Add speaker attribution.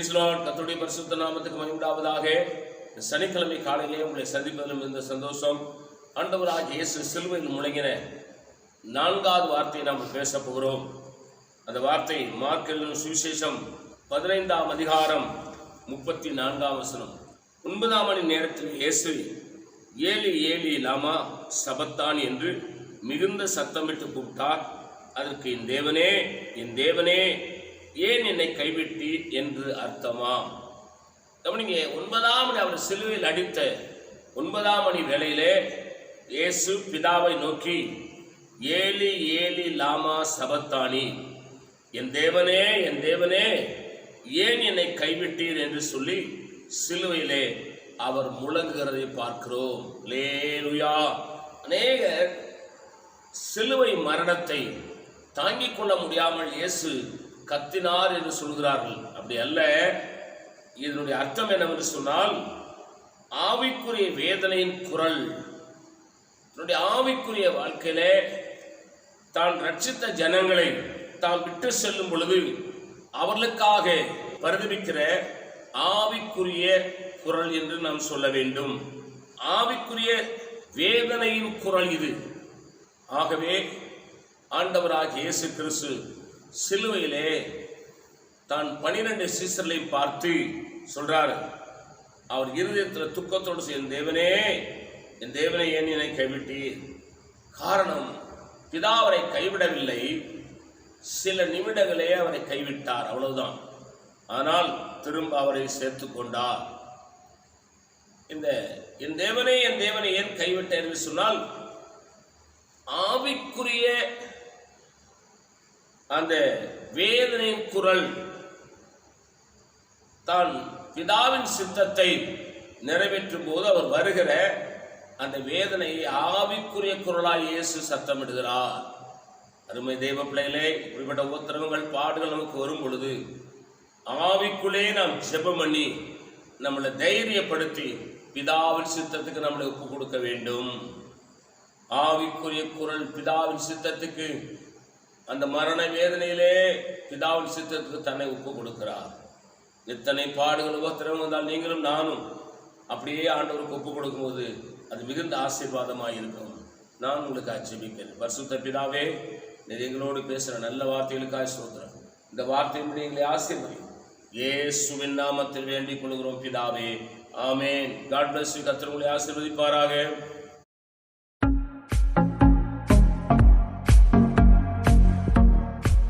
Speaker 1: பிரிஸ்லாட் கத்தருடைய பரிசுத்த நாமத்துக்கு மகிழ்ந்தாவதாக இந்த சனிக்கிழமை காலையிலே உங்களை சந்திப்பதிலும் இருந்த சந்தோஷம். ஆண்டவராக இயேசு சிலுவையில் முழங்கின நான்காவது வார்த்தையை நாம் பேச போகிறோம். அந்த வார்த்தை மார்க்கெல்லும் சுவிசேஷம் பதினைந்தாம் அதிகாரம் முப்பத்தி நான்காம் வசனம். ஒன்பதாம் மணி நேரத்தில் இயேசு ஏழு ஏழு லாமா சபத்தான் என்று மிகுந்த சத்தமிட்டு கூப்பிட்டார். அதற்கு என் தேவனே என் தேவனே ஏன் என்னை கைவிட்டீர் என்று அர்த்தமாம்? கவனிங்க ஒன்பதாம் மணி அவர் சிலுவையில் அடித்த ஒன்பதாம் மணி வேளையிலே இயேசு பிதாவை நோக்கி ஏலி ஏலி லாமா சபத்தானி என் தேவனே என் தேவனே ஏன் என்னை கைவிட்டீர் என்று சொல்லி சிலுவையிலே அவர் முழங்குகிறதை பார்க்கிறோம். லேலுயா அநேகர் சிலுவை மரணத்தை தாங்கிக் கொள்ள முடியாமல் இயேசு கத்தினார் என்று சொல்கிறார்கள். அப்படி அல்ல. இதனுடைய அர்த்தம் என்னவென்று சொன்னால் ஆவிக்குரிய வேதனையின் குரல். தன்னுடைய ஆவிக்குரிய வாழ்க்கையில தான் ரட்சித்த ஜனங்களை தான் விட்டு செல்லும் பொழுது அவர்களுக்காக பரிதவிக்கிற ஆவிக்குரிய குரல் என்று நாம் சொல்ல வேண்டும். ஆவிக்குரிய வேதனையின் குரல் இது. ஆகவே ஆண்டவராக இயேசு கிறிஸ்து சிலுவையிலே தான் பனிரெண்டு சீசர்களையும் பார்த்து சொல்றாரு. அவர் இருதயத்தில் துக்கத்தோடு செய்யும் என் தேவனே என் தேவனை ஏன் என்னை கைவிட்டீர்? காரணம் பிதா அவரை கைவிடவில்லை. சில நிமிடங்களே அவரை கைவிட்டார் அவ்வளவுதான். ஆனால் திரும்ப அவரை சேர்த்து கொண்டார். இந்த என் தேவனே என் தேவனை ஏன் கைவிட்டேன்? என்று சொன்னால் ஆவிக்குரிய அந்த வேதனையின் குரல் தான் பிதாவின் சித்தத்தை நிறைவேற்றும் போது அவர் வருகிற அந்த வேதனையை ஆவிக்குரிய குரலாய் இயேசு சத்தமிடுகிறார். அருமை தெய்வ பிள்ளைகளே இப்படிப்பட்ட உத்தரவுகள் பாடுகள் நமக்கு வரும் பொழுது ஆவிக்குள்ளே நாம் ஜெபம் பண்ணி நம்மளை தைரியப்படுத்தி பிதாவின் சித்தத்துக்கு நம்மளை ஒப்பு கொடுக்க வேண்டும். ஆவிக்குரிய குரல் பிதாவின் சித்தத்துக்கு அந்த மரண வேதனையிலே பிதாவின் சித்தத்துக்கு தன்னை ஒப்பு கொடுக்கிறார். எத்தனை பாடுகள் உபத்திரம் வந்தால் நீங்களும் நானும் அப்படியே ஆண்டவருக்கு ஒப்பு கொடுக்கும்போது அது மிகுந்த ஆசீர்வாதமாக இருக்கும். நான் உங்களுக்கு ஆட்சேபிக்கிறேன் பரிசுத்த பிதாவே நீர் எங்களோடு பேசுகிற நல்ல வார்த்தைகளுக்காக சோதரம் இந்த வார்த்தையின்படி எங்களை ஆசீர்வதியும் ஏசுவின் நாமத்தில் வேண்டிக் கொள்கிறோம் பிதாவே. ஆமேன். காட் பிளஸ் கத்திரங்களை ஆசீர்வதிப்பாராக.